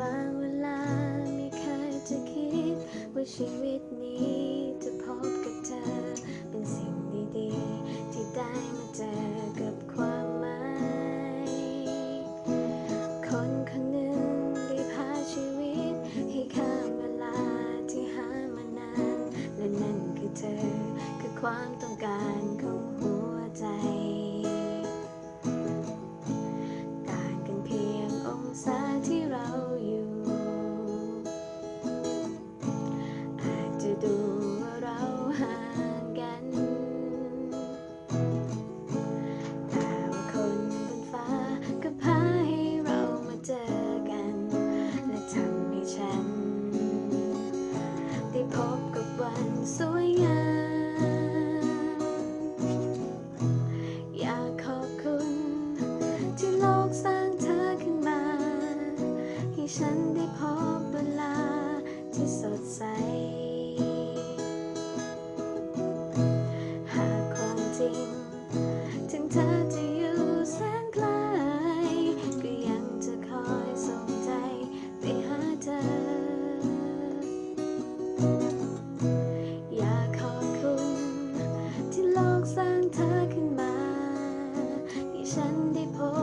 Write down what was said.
บางเวลาไม่เคยจะคิด ว่าชีวิตนี้จะพบกับเธอ เป็นสิ่งดีๆ ที่ได้มาเจอกับความหมาย คนคนหนึ่งได้พาชีวิต ให้ข้ามเวลาที่หามานาน และนั่นคือเธอคือความต้องการ งองศาที่เราอยู่ อาจจะดูว่าเราห่างกัน แต่ว่าคนบนฟ้าก็พาให้เรามาเจอกัน และทำให้ฉัน ได้พบกับวันสวย ให้ฉันได้พบเวลาที่สดใส หากความจริง ถึงเธอจะอยู่แสนไกล ก็ยังจะคอยส่งใจไปหาเธอ อยากขอบคุณ ที่โลกสร้างเธอขึ้นมาให้ฉันได้พบ